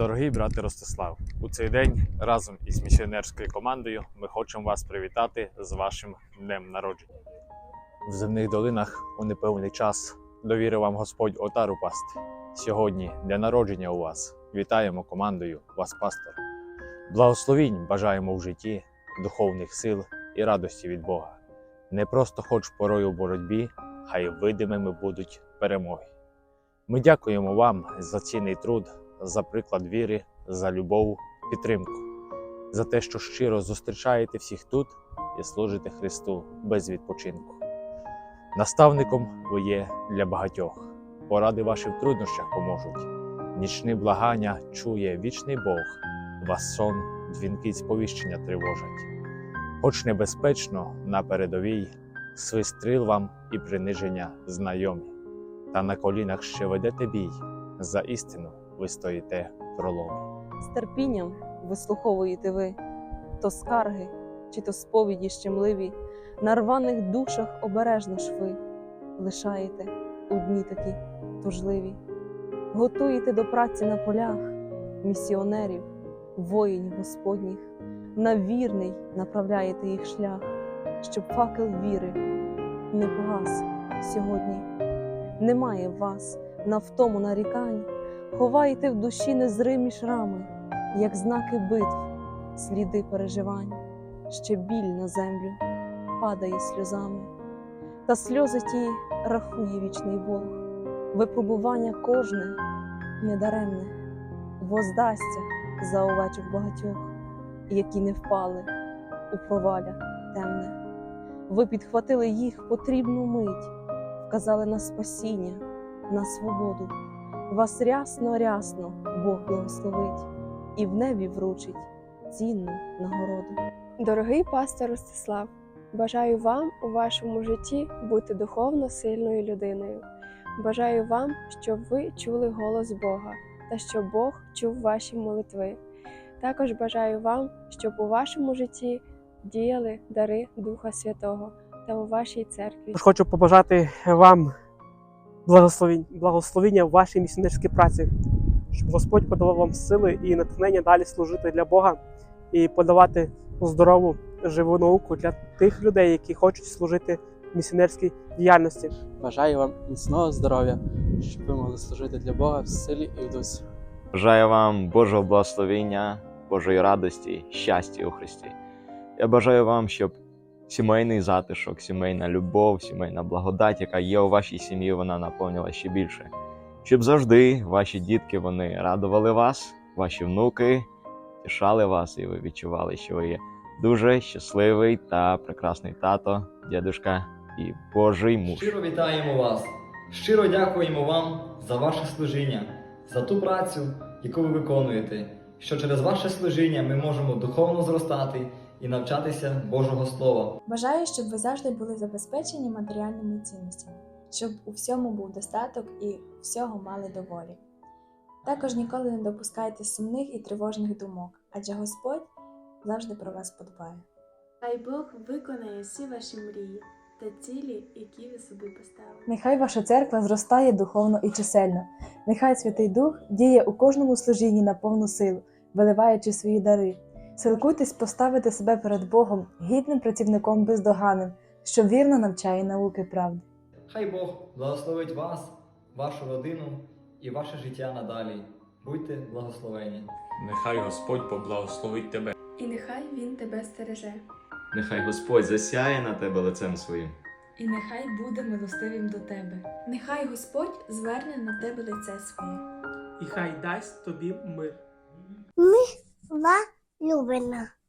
Дорогий брате Ростислав, у цей день разом із місіонерською командою ми хочемо вас привітати з вашим днем народження. В земних долинах у непевний час довірив вам Господь отару пасти. Сьогодні день народження у вас. Вітаємо командою вас, пастор. Благословінь бажаємо в житті, духовних сил і радості від Бога. Не просто хоч порою в боротьбі, хай видимими будуть перемоги. Ми дякуємо вам за цінний труд, за приклад віри, за любов, підтримку, за те, що щиро зустрічаєте всіх тут і служите Христу без відпочинку. Наставником ви є для багатьох. Поради ваші в труднощах поможуть. Нічні благання чує вічний Бог, вас сон, дзвінки сповіщення тривожать. Хоч небезпечно на передовій, свистрил вам і приниження знайомі, та на колінах ще ведете бій, за істину ви стоїте в проломі. з терпінням вислуховуєте ви то скарги, чи то сповіді щемливі, на рваних душах обережно ж ви лишаєте у дні такі тужливі, готуєте до праці на полях місіонерів, воїнів Господніх, на вірний направляєте їх шлях, щоб факел віри не погас сьогодні. Немає вас на втому нарікань, ховаєте в душі незримі шрами, як знаки битв, сліди переживань, ще біль на землю падає сльозами, та сльози ті рахує вічний Бог, випробування кожне недаремне, воздасться за овечок багатьох, які не впали у проваля темне. Ви підхватили їх потрібну мить, вказали на спасіння, на свободу. Вас рясно, рясно Бог благословить і в небі вручить цінну нагороду. Дорогий пастор Ростислав, бажаю вам у вашому житті бути духовно сильною людиною. Бажаю вам, щоб ви чули голос Бога та щоб Бог чув ваші молитви. Також бажаю вам, щоб у вашому житті діяли дари Духа Святого та у вашій церкві. Хочу побажати вам благословіння в вашій місіонерській праці, щоб Господь подавав вам сили і натхнення далі служити для Бога і подавати здорову живу науку для тих людей, які хочуть служити в місіонерській діяльності. Бажаю вам міцного здоров'я, щоб ви могли служити для Бога в силі і в дусі. Бажаю вам Божого благословення, Божої радості, щастя у Христі. Я бажаю вам, щоб сімейний затишок, сімейна любов, сімейна благодать, яка є у вашій сім'ї, вона наповнила ще більше. Щоб завжди ваші дітки вони радували вас, ваші внуки тішали вас, і ви відчували, що ви є дуже щасливий та прекрасний тато, дядушка і Божий муж. Щиро вітаємо вас, щиро дякуємо вам за ваше служіння, за ту працю, яку ви виконуєте, що через ваше служіння ми можемо духовно зростати і навчатися Божого Слова. Бажаю, щоб ви завжди були забезпечені матеріальними цінностями, щоб у всьому був достаток і всього мали доволі. Також ніколи не допускайте сумних і тривожних думок, адже Господь завжди про вас подбає. Хай Бог виконає всі ваші мрії та цілі, які ви собі поставили. Нехай ваша церква зростає духовно і чисельно. Нехай Святий Дух діє у кожному служінні на повну силу, виливаючи свої дари. Силкуйтесь поставити себе перед Богом гідним працівником бездоганним, що вірно навчає науки правди. Хай Бог благословить вас, вашу родину і ваше життя надалі. Будьте благословені. Нехай Господь поблагословить тебе. І нехай Він тебе стереже, Нехай Господь засяє на тебе лицем своїм. І нехай буде милостивим до тебе. Нехай Господь зверне на тебе лице своє. І хай дасть тобі мир. 右边呢？